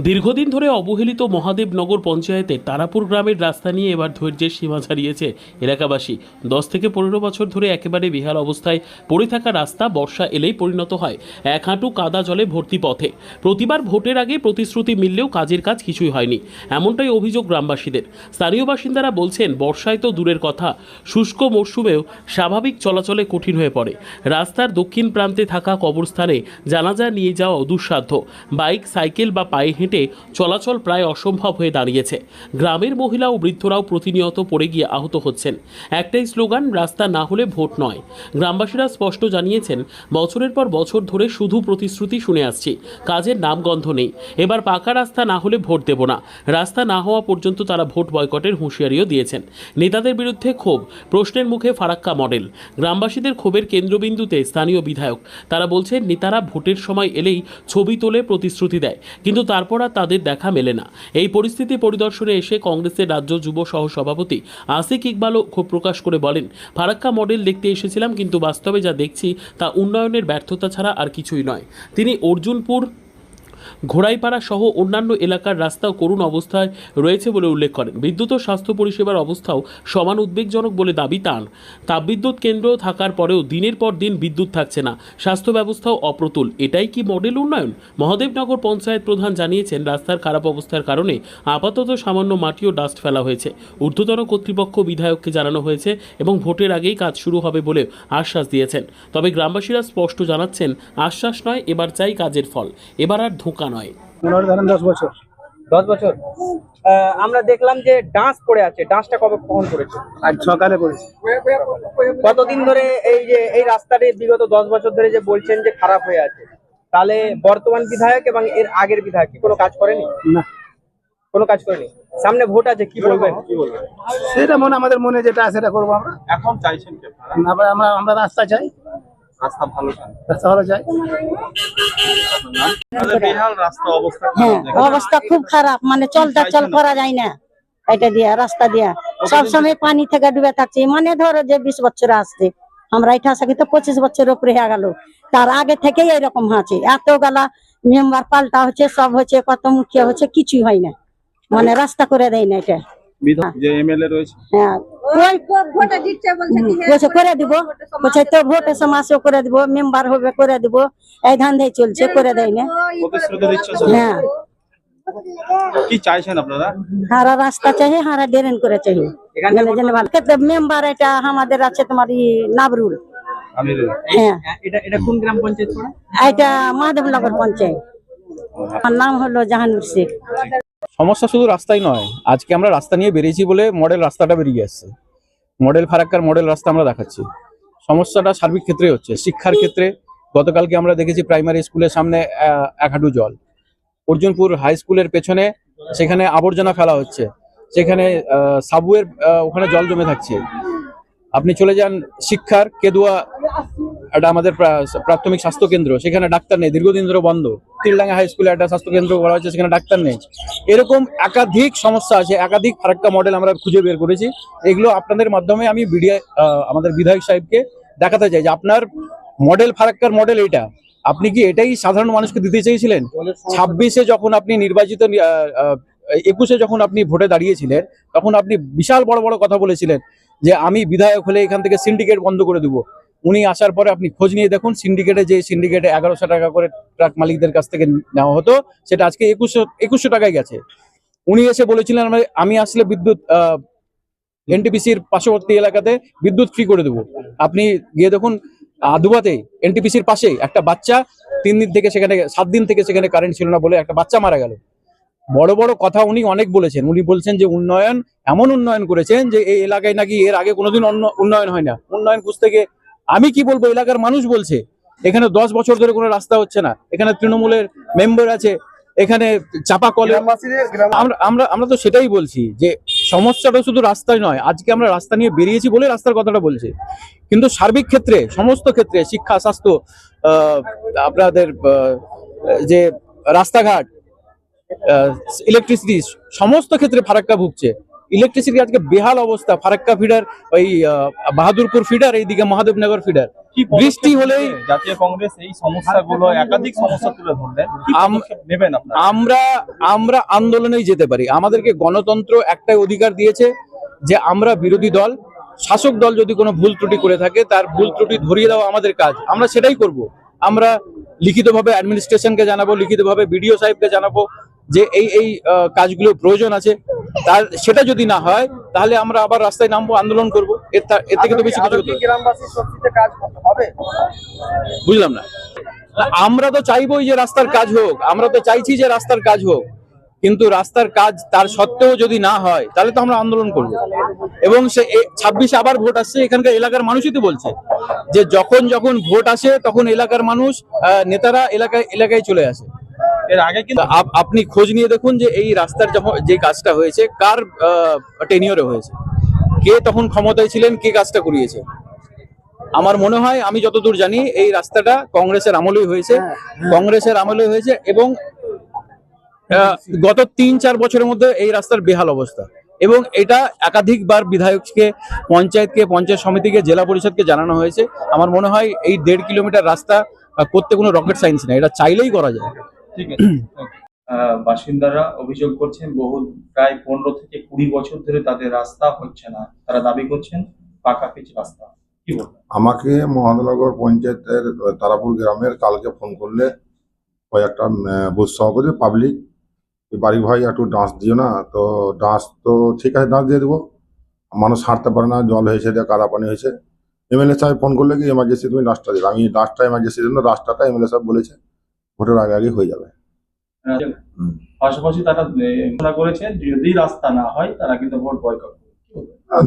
দীর্ঘদিন ধরে অবহেলিত মহাদেবনগর পঞ্চায়েতের তারাপুর গ্রামের রাস্তা নিয়ে এবার ধৈর্যের সীমা ছাড়িয়েছে এলাকাবাসী। দশ থেকে পনেরো বছর ধরে একেবারে বিহাল অবস্থায় পড়ে থাকা রাস্তা বর্ষা এলেই পরিণত হয়। এক হাঁটু কাদা জলে ভর্তি পথে। প্রতিবার ভোটের আগে প্রতিশ্রুতি মিললেও কাজের কাজ কিছুই হয়নি। এমনটাই অভিযোগ গ্রামবাসীদের। স্থানীয় বাসিন্দারা বলছেন, বর্ষায় তো দূরের কথা। শুষ্ক মরশুমেও স্বাভাবিক চলাচলে কঠিন হয়ে পড়ে। রাস্তার দক্ষিণ প্রান্তে থাকা কবরস্থানে জানাজা নিয়ে যাওয়া দুঃসাধ্য। বাইক, সাইকেল বা পায়ে হেঁটে চলাচল প্রায় অসম্ভব হয়ে দাঁড়িয়েছে। গ্রামের মহিলা ও বৃদ্ধরাও প্রতিনিয়ত পড়ে গিয়ে আহত হচ্ছেন। একটাই স্লোগান, রাস্তা না হলে ভোট নয়। গ্রামবাসীরা স্পষ্ট জানিয়েছেন, বছরের পর বছর ধরে শুধু প্রতিশ্রুতি শুনে আসছি। কাজের নামগন্ধ নেই। এবার পাকা রাস্তা না হলে ভোট দেব না। রাস্তা না হওয়া পর্যন্ত তারা ভোট বয়কটের হুঁশিয়ারিও দিয়েছেন। নেতাদের বিরুদ্ধে ক্ষোভ, প্রশ্নের মুখে ফারাক্কা মডেল। গ্রামবাসীদের ক্ষোভের কেন্দ্রবিন্দুতে স্থানীয় বিধায়ক। তারা বলছেন, নেতারা ভোটের সময় এলেই ছবি তোলে, প্রতিশ্রুতি দেয়। কিন্তু তারপর আর তাদের দেখা মেলে না। এই পরিস্থিতি পরিদর্শনে এসে কংগ্রেসের রাজ্য যুব সহ সভাপতি আসিক ইকবালও ক্ষোভ প্রকাশ করে বলেন, ফারাক্কা মডেল দেখতে এসেছিলাম, কিন্তু বাস্তবে যা দেখছি তা উন্নয়নের ব্যর্থতা ছাড়া আর কিছুই নয়। তিনি অর্জুনপুর ঘোড়াইপাড়া সহ অন্যান্য এলাকার রাস্তাও করুণ অবস্থায় রয়েছে বলে উল্লেখ করেন। বিদ্যুৎ ও স্বাস্থ্য পরিষেবার অবস্থাও সমান উদ্বেগজনক বলে দাবি তাঁর। তাপবিদ্যুৎ কেন্দ্র থাকার পরেও দিনের পর দিন বিদ্যুৎ থাকছে না। স্বাস্থ্য ব্যবস্থাও অপ্রতুল। এটাই কি মডেল উন্নয়ন? মহাদেবনগর পঞ্চায়েত প্রধান জানিয়েছেন, রাস্তার খারাপ অবস্থার কারণে আপাতত সামান্য মাটি ও ডাস্ট ফেলা হয়েছে। ঊর্ধ্বতন কর্তৃপক্ষ বিধায়ককে জানানো হয়েছে এবং ভোটের আগেই কাজ শুরু হবে বলে আশ্বাস দিয়েছেন। তবে গ্রামবাসীরা স্পষ্ট জানাচ্ছেন, আশ্বাস নয়, এবার চাই কাজের ফল। এবার আর ধোঁকা নয়। পনেরো ধরেন দশ বছর। দশ বছর? আহ, আমরা দেখলাম যে ডান্স পড়ে আছে। ডান্সটা কবে কখন করেছে? আজ সকালে করেছি। কতদিন ধরে এই যে এই রাস্তাটি বিগত দশ বছর ধরে যে বলছেন যে খারাপ হয়ে আছে তাহলে বর্তমান বিধায়ক এবং এর আগের বিধায়ক কি কোনো কাজ করেনি? না। কোনো কাজ করেনি? সামনে ভোট আছে কি বলবেন? কি বলবেন? সেটা মনে আমাদের মনে যেটা আছে সেটা করব আমরা। এখন চাইছেন আমরা আমরা রাস্তা চাই। রাস্তা ভালো রাস্তা ভালো অবস্থা হ্যাঁ অবস্থা খুব খারাপ মানে চলটা চল করা যায় না। এটা দিয়া রাস্তা দিয়া। সব সময় পানি থেকে ডুবে থাকছে। মানে ধরো যে বিশ বছর আসছে আমরা এটা থাকি তো পঁচিশ বছর উপরে হয়ে গেল। তার আগে থেকেই এরকম আছে এত গালা মেম্বার পাল্টা হচ্ছে সব হচ্ছে কত মুখিয়া হচ্ছে কিছুই হয় না। মানে রাস্তা করে দেয় না এটা। যে এমএলএ রয়েছে। হ্যাঁ বলছে করে দিব। বলছে তো ভোটের করে দিব মেম্বার হবে করে দিব। এই ধান্দাই চলছে করে দেয় না। হ্যাঁ। কি চাইছেন আপনারা? হারা রাস্তা চাই হারা ড্রেন করে চাই মেম্বার এটা আমাদের আছে তোমার ই নাবরুল। হ্যাঁ। এটা এটা কোন গ্রাম পঞ্চায়েত এটা মাধবনগর পঞ্চায়েত। আমার নাম হলো জাহানুর শেখ। সমস্যা শুধু রাস্তাই নয়, আজকে আমরা রাস্তা নিয়ে বেরিয়েছি বলে মডেল রাস্তাটা বেরিয়ে আসছে। মডেল ফারাক্কার মডেল রাস্তা আমরা দেখাচ্ছি। সমস্যাটা সার্বিক ক্ষেত্রে হচ্ছে। শিক্ষার ক্ষেত্রে গতকালকে আমরা দেখেছি প্রাইমারি স্কুলের সামনে এক হাঁটু জল। অর্জুনপুর হাই স্কুলের পেছনে সেখানে আবর্জনা ফেলা হচ্ছে। সেখানে সাবুয়ের ওখানে জল জমে থাকছে। আপনি চলে যান শিক্ষার কেদুয়া এটা আমাদের প্রাথমিক স্বাস্থ্য কেন্দ্র সেখানে ডাক্তার নেই, দীর্ঘদিন ধরে বন্ধ। তিলডাঙ্গা হাই স্কুলে একটা স্বাস্থ্য কেন্দ্র করা হয়েছে, সেখানে ডাক্তার নেই। এরকম একাধিক সমস্যা আছে, একাধিক ফারাক্কা মডেল আমরা খুঁজে বের করেছি। এগুলো আপনাদের মাধ্যমে আমি বিডিআই আমাদের বিধায়ক সাহেবকে দেখাতে চাই যে আপনার মডেল, ফারাক্কার মডেল এটা আপনি কি এটাই সাধারণ মানুষকে দিতে চেয়েছিলেন? ছাব্বিশে যখন আপনি নির্বাচিত একুশে যখন আপনি ভোটে দাঁড়িয়েছিলেন, তখন আপনি বিশাল বড় বড় কথা বলেছিলেন যে আমি বিধায়ক হলে এখান থেকে সিন্ডিকেট বন্ধ করে দেবো। উনি আসার পরে আপনি খোঁজ নিয়ে দেখুন সিন্ডিকেটে যে সিন্ডিকেটে এগারোশো টাকা করে ট্রাক মালিকদের কাছ থেকে নেওয়া হতো, সেটা আজকে একুশশো একুশশো টাকায় গেছে। উনি এসে বলেছিলেন আমি আসলে বিদ্যুৎ এনটিপিসির পার্শ্ববর্তী এলাকাতে বিদ্যুৎ ফ্রি করে দেবো। আপনি গিয়ে দেখুন, আদুবাতে এনটিপিসির পাশে একটা বাচ্চা তিন দিন থেকে সেখানে, সাত দিন থেকে সেখানে কারেন্ট ছিল না বলে একটা বাচ্চা মারা গেল। বড় বড় কথা উনি অনেক বলেছেন। উনি বলছেন যে, উন্নয়ন, এমন উন্নয়ন করেছেন যে, এই এলাকায় নাকি এর আগে কোনোদিন অন্য- উন্নয়ন হয় না। উন্নয়ন খুঁজতে গিয়ে আমি কি বলব? এলাকার মানুষ বলছে এখানে দশ বছর ধরে কোনো রাস্তা হচ্ছে না। এখানে তৃণমূলের মেম্বার আছে এখানে চাপা কলে আমরা আমরা তো সেটাই বলছি যে সমস্যাটা শুধু রাস্তায় নয় আজকে আমরা রাস্তা নিয়ে বেরিয়েছি বলে রাস্তার কথাটা বলছি। কিন্তু সার্বিক ক্ষেত্রে সমস্ত ক্ষেত্রে শিক্ষা স্বাস্থ্য আপনাদের যে রাস্তাঘাট ইলেকট্রিসিটি সমস্ত ক্ষেত্রে ফারাক্কা ভুগছে। ইলেকট্রিসিটি আজকে বেহাল অবস্থা ফারাক্কা ফিডার ওই আহ, বাহাদুরপুর ফিডার এইদিকে মহাদেবনগর ফিডার। কি বৃষ্টি হলেই- জাতীয় কংগ্রেস এই সমস্যাগুলো একাধিক সমস্যা তুলে ধরলেন। নেবেন আমরা আমরা আন্দোলনেই যেতে পারি। আমাদেরকে গণতন্ত্র একটাই অধিকার দিয়েছে যে আমরা বিরোধী দল। শাসক দল যদি কোনো ভুল ত্রুটি করে থাকে তার ভুল ত্রুটি ধরিয়ে দেওয়া আমাদের কাজ। আমরা সেটাই করব। আমরা লিখিতভাবে অ্যাডমিনিস্ট্রেশনকে জানাব লিখিতভাবে বিডিও সাহেবকে জানাব যে এই এই কাজগুলো প্রয়োজন আছে। তার সেটা যদি না হয় তাহলে আমরা আবার রাস্তায় নামবো আন্দোলন করব। এর থেকে তো বেশি কিছু বুঝলাম না। আমরা তো চাইবোই যে রাস্তার কাজ হোক আমরা তো চাইছি যে রাস্তার কাজ হোক কিন্তু রাস্তার কাজ তার সত্ত্বেও যদি না হয় তাহলে তো আমরা আন্দোলন করব। এবং সে ছাব্বিশে আবার ভোট আসছে এখানকার এলাকার মানুষই তো বলছে যে যখন যখন ভোট আসে তখন এলাকার মানুষ আহ, নেতারা এলাকায় এলাকায় চলে আসে। এর আগে কিন্তু আপ- আপনি খোঁজ নিয়ে দেখুন যে এই রাস্তার যে কাজটা হয়েছে কার টেনিয়রে হয়েছে? কে তখন ক্ষমতায় ছিলেন কে কাজটা করিয়েছে? আমার মনে হয় আমি যতদূর জানি এই রাস্তাটা কংগ্রেসের আমলেই হয়েছে। কংগ্রেসের আমলে হয়েছে এবং গত তিন চার বছরের মধ্যে এই রাস্তার বেহাল অবস্থা। এবং এটা একাধিকবার বিধায়ককে পঞ্চায়েতকে পঞ্চায়েত সমিতিকে জেলা পরিষদকে জানানো হয়েছে। আমার মনে হয় এই দেড় কিলোমিটার রাস্তা করতে কোনো রকেট সায়েন্স নেই। এটা চাইলেই করা যায়। ঠিক আছে। বাসিন্দারা অভিযোগ করছেন বহু প্রায় পনেরো থেকে কুড়ি বছর ধরে তাদের রাস্তা হচ্ছে না। তারা দাবি করছেন পাকা পিচ রাস্তা। আমাকে মহানগর পঞ্চায়েতের তারাপুর গ্রামের কালকে ফোন করলে আহ, বুথ সভাপতি পাবলিক বাড়ি ভাই একটু ডাঁশ দিও না তো ডাঁশ তো ঠিক আছে ডাঁশ দিয়ে দেবো। মানুষ হাঁটতে পারে না জল হয়েছে দিয়ে কাদা পানি হয়েছে। এমএলএ সাহেব ফোন করলে কি এমার্জেন্সি তুমি ডাঁশটা দিলে আমি ডাঁশটা এমার্জেন্সির জন্য রাস্তাটা এমএলএ সাহেব বলেছে। ভোটের আগে আগে হয়ে যাবে। পাশাপাশি তারা ঘোষণা করেছেন যদি রাস্তা না হয় তারা কিন্তু ভোট বয়কট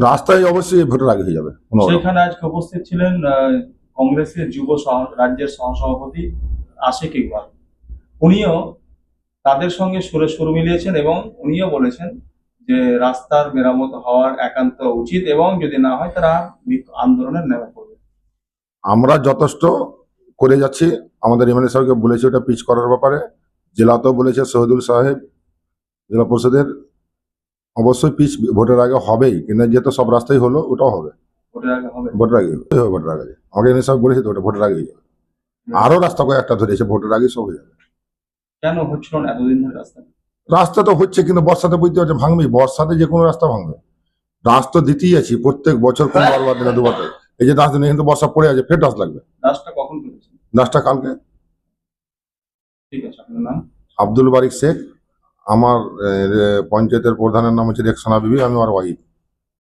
রাস্তায় অবশ্যই ভোটের আগে হয়ে যাবে সেখানে আজকে উপস্থিত ছিলেন কংগ্রেসের যুব রাজ্যের সহসভাপতি আশিক ইকবাল। উনিও তাদের সঙ্গে সুরে সুর মিলিয়েছেন এবং উনিও বলেছেন যে রাস্তার মেরামত হওয়ার একান্ত উচিত এবং যদি না হয় তারা আন্দোলনের নেমে পড়বে। আমরা যথেষ্ট করে যাচ্ছি। আমাদের এমএলএ সাহেবকে বলেছি ওটা পিচ করার ব্যাপারে। জেলাতেও বলেছে শহীদুল সাহেব জেলা পরিষদের। অবশ্যই পিচ ভোটের আগে হবেই কিন্তু যেহেতু সব রাস্তাই হলো ওটাও হবে। ভোটের আগে হবে। ভোটের আগে ভোটের আগে। আমাকে এমএলএ সাহেব বলেছে তো ওটা ভোটের আগেই যাবে আরও রাস্তা কয়েকটা ধরেছে ভোটের আগে সব হয়ে যাবে। কেন হচ্ছিল না এতদিন ধরে রাস্তা? রাস্তা তো হচ্ছে কিন্তু বর্ষাতে বুঝতে পারছে ভাঙবেই বর্ষাতে যে কোনো রাস্তা ভাঙবে। ডাঁশ তো দিতেই আছি প্রত্যেক বছর কোনো বারবার দিনে দুবার এই যে ডাঁশ দিনে কিন্তু বর্ষা পড়ে আছে ফের ডাঁশ লাগবে। রাস্তা কখন ডাঁশটা কালকে। ঠিক আছে আপনার নাম? আব্দুল বারিক শেখ। আমার পঞ্চায়েতের প্রধানের নাম হচ্ছে রেকসানা বিবি আমি আমার ওয়াইফ